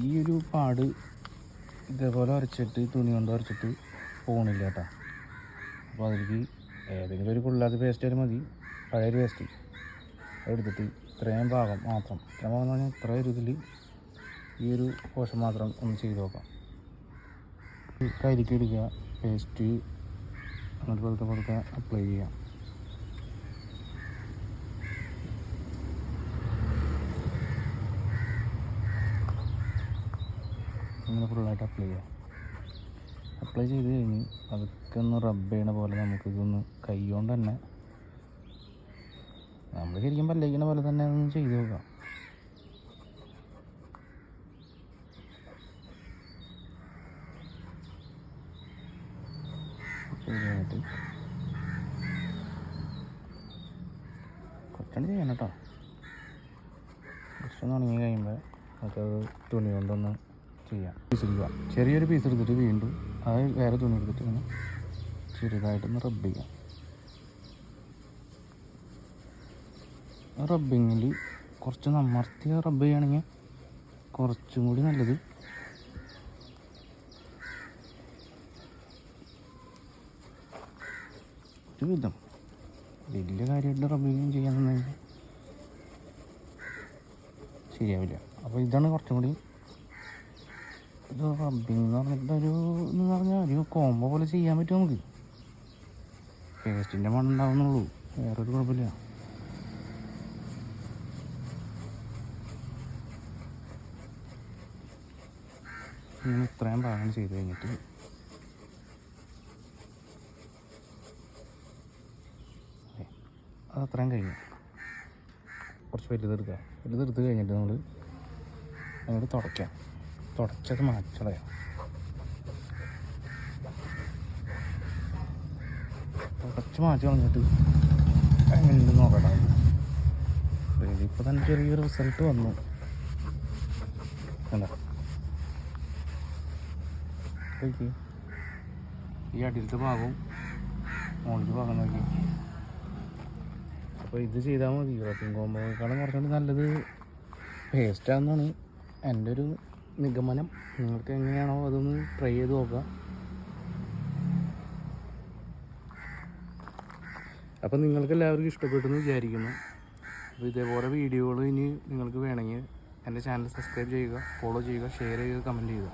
ഈ ഒരു പാട് ഇതേപോലെ വരച്ചിട്ട് തുണി കൊണ്ട് വരച്ചിട്ട് പോകണില്ല കേട്ടോ. അപ്പോൾ അതിലേക്ക് ഏതെങ്കിലും ഒരു കൊള്ളാത്ത പേസ്റ്റ് ആയാലും മതി. പഴയ പേസ്റ്റ് എടുത്തിട്ട് ഇത്രയും ഭാഗം മാത്രം ഇത്രയും ഭാഗം എന്ന് പറഞ്ഞാൽ ഇത്ര ഒരു ഇതിൽ ഈ ഒരു പോഷൻ മാത്രം ഒന്ന് ചെയ്ത് നോക്കാം. കരിക്ക് എടുക്കുക പേസ്റ്റ് അങ്ങനത്തെ പതുക്കെ പതുക്കെ അപ്ലൈ ചെയ്യാം. ഇങ്ങനെ ഫുള്ളായിട്ട് അപ്ലൈ ചെയ്യാം. അപ്ലൈ ചെയ്ത് കഴിഞ്ഞ് അതൊക്കെ ഒന്ന് റബ്ബ് ചെയ്യണ പോലെ നമുക്ക് ഇതൊന്ന് കൈ കൊണ്ട് തന്നെ നമ്മൾ ശരിക്കും പല്ലിക്കണ പോലെ തന്നെ ഒന്ന് ചെയ്ത് നോക്കാം. കഴിഞ്ഞിട്ട് കുറച്ചുകൂടി ചെയ്യണം കേട്ടോ. ഒന്ന് ഉണങ്ങി കഴിയുമ്പോൾ നമുക്കത് തുണി കൊണ്ടൊന്ന് ചെയ്യാം. പീസ് എടുക്കുക. ചെറിയൊരു പീസ് എടുത്തിട്ട് വീണ്ടും അത് വേറെ തുണി എടുത്തിട്ട് ഇങ്ങനെ ചെറുതായിട്ടൊന്ന് റബ്ബ് ചെയ്യാം. റബ്ബിങ്ങിൽ കുറച്ച് നമർത്തി റബ്ബ് ചെയ്യുകയാണെങ്കിൽ കുറച്ചും കൂടി നല്ലത് ഒരു വിധം വലിയ കാര്യമായിട്ട് റബ്ബിങ് കഴിഞ്ഞാൽ ശരിയാവില്ല. അപ്പോൾ ഇതാണ് കുറച്ചും കൂടി ഇത് റബ്ബിങ് എന്ന് പറഞ്ഞിട്ടൊരു എന്ന് പറഞ്ഞാൽ ഒരു കോംബോ പോലെ ചെയ്യാൻ പറ്റും നമുക്ക്? പേസ്റ്റിന്റെ മണം ഉണ്ടാവുന്നുള്ളൂ. വേറൊരു കുഴപ്പമില്ല. ഇങ്ങനെ ഇത്രയും ഭാഗം ചെയ്ത് കഴിഞ്ഞിട്ട് അത് അത്രയും കഴിഞ്ഞു. കുറച്ച് വലുതെടുക്കുക വലുതെടുത്ത് കഴിഞ്ഞിട്ട് നമ്മൾ അങ്ങോട്ട് തുടയ്ക്കാം. തുടച്ചത് മാറ്റളയോ തുടച്ച് മാറ്റി കളഞ്ഞിട്ട് എങ്ങനെയുണ്ട് നോക്കട്ടെ. ഇപ്പൊ തന്നെ ചെറിയൊരു റിസൾട്ട് വന്നു. ഈ അടിയിലത്തെ ഭാഗവും മുകളിലത്തെ ഭാഗം നോക്കി. അപ്പോൾ ഇത് ചെയ്താൽ മതി. കോമ്പോ കോമ്പോക്കാളും കുറച്ചുകൂടി നല്ലത് പേസ്റ്റാണെന്നാണ് എന്റെ ഒരു നിഗമനം. നിങ്ങൾക്ക് എങ്ങനെയാണോ അതൊന്ന് ട്രൈ ചെയ്ത് നോക്കുക അപ്പം നിങ്ങൾക്ക് എല്ലാവർക്കും ഇഷ്ടപ്പെട്ടെന്ന് വിചാരിക്കുന്നു. അപ്പോൾ ഇതേപോലെ വീഡിയോകൾ ഇനി നിങ്ങൾക്ക് വേണമെങ്കിൽ എന്റെ ചാനൽ സബ്സ്ക്രൈബ് ചെയ്യുക ഫോളോ ചെയ്യുക ഷെയർ ചെയ്യുക കമന്റ് ചെയ്യുക.